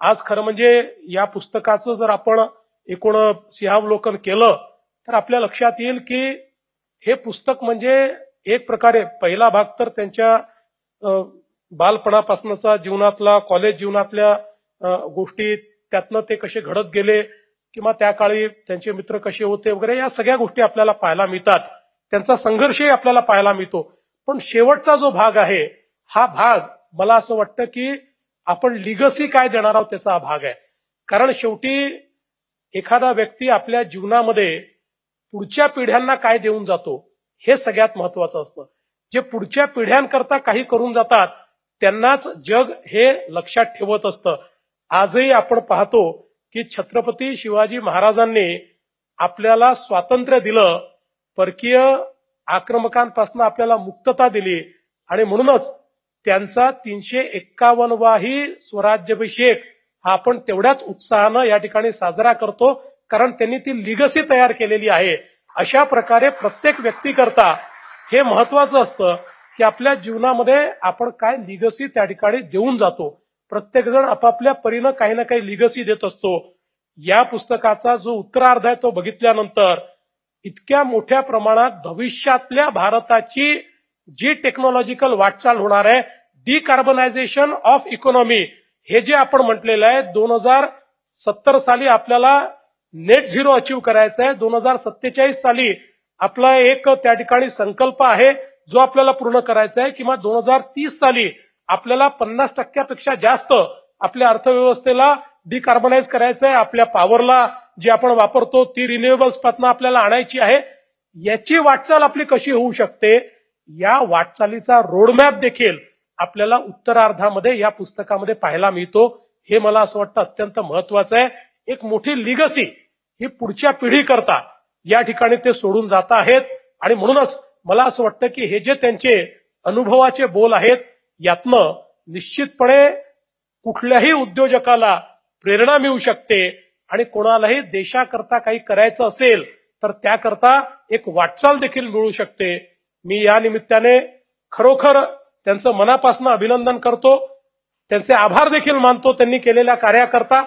आज खरं म्हणजे या पुस्तकाचं जर आपण एकूण सिंहावलोकन केलं तर आपल्या लक्षात येईल की हे पुस्तक म्हणजे एक प्रकारे पहिला भाग तर त्यांच्या बालपणापासूनचा जीवनातला कॉलेज जीवनातल्या गोष्टी त्यातनं ते कसे घडत गेले किंवा त्या काळी त्यांचे मित्र कसे होते वगैरे या सगळ्या गोष्टी आपल्याला पाहायला मिळतात. त्यांचा संघर्षही आपल्याला पाहायला मिळतो. पण शेवटचा जो भाग आहे हा भाग मला असं वाटतं की आपण लिगसी काय देणार आहोत त्याचा हा भाग आहे. कारण शेवटी एखादा व्यक्ती आपल्या जीवनामध्ये पुढच्या पिढ्यांना काय देऊन जातो हे सगळ्यात महत्वाचं असतं. जे पुढच्या पिढ्यांकरता काही करून जातात त्यांनाच जग हे लक्षात ठेवत असतं. आजही आपण पाहतो की छत्रपती शिवाजी महाराजांनी आपल्याला स्वातंत्र्य दिलं परकीय आक्रमकांपासून आपल्याला मुक्तता दिली आणि म्हणूनच त्यांचा तीनशे एक्कावन्नवाही स्वराज्याभिषेक हा आपण तेवढ्याच उत्साहानं या ठिकाणी साजरा करतो कारण त्यांनी ती लिगसी तयार केलेली आहे. अशा प्रकारे प्रत्येक व्यक्तीकरता हे महत्वाचं असतं की आपल्या जीवनामध्ये आपण काय लिगसी त्या ठिकाणी देऊन जातो. प्रत्येक जण आपापल्या परीनं काही ना काही लिगसी देत असतो. या पुस्तकाचा जो उत्तरार्ध आहे तो बघितल्यानंतर इतक्या मोठ्या प्रमाणात भविष्यातल्या भारताची जी टेक्नॉलॉजिकल वाटचाल होणार आहे डिकार्बनायझेशन ऑफ इकॉनॉमी हे जे आपण म्हटलेलं आहे दोन हजार सत्तर साली आपल्याला नेट झिरो अचीव करायचं आहे. दोन हजार सत्तेचाळीस साली आपला एक त्या ठिकाणी संकल्प आहे जो आपल्याला पूर्ण करायचा आहे किंवा दोन हजार तीस साली आपल्याला पन्नास टक्क्यापेक्षा जास्त आपल्या अर्थव्यवस्थेला डिकार्बनाइज करायचं आहे. आपल्या पॉवरला जे आपण वापरतो ती रिन्युएबल्सपासून आपल्याला आणायची आहे. याची वाटचाल आपली कशी होऊ शकते? या वाटचालीचा रोडमॅप देखील आपल्याला उत्तरार्धामध्ये या पुस्तकामध्ये पाहायला मिळतो. हे मला असं वाटतं अत्यंत महत्वाचं आहे. एक मोठी लिगसी ही पुढच्या पिढीकरता या ठिकाणी ते सोडून जात आहेत. आणि म्हणूनच मला असं वाटतं की हे जे त्यांचे अनुभवाचे बोल आहेत यातनं निश्चितपणे कुठल्याही उद्योजकाला प्रेरणा मिळू शकते आणि कोणालाही देशाकरता काही करायचं असेल तर त्याकरता एक वाटचाल देखील मिळू शकते. मी या निमित्ताने खरोखर त्यांचं मनापासून अभिनंदन करतो. त्यांचे आभार देखील मानतो त्यांनी केलेल्या कार्याकरता.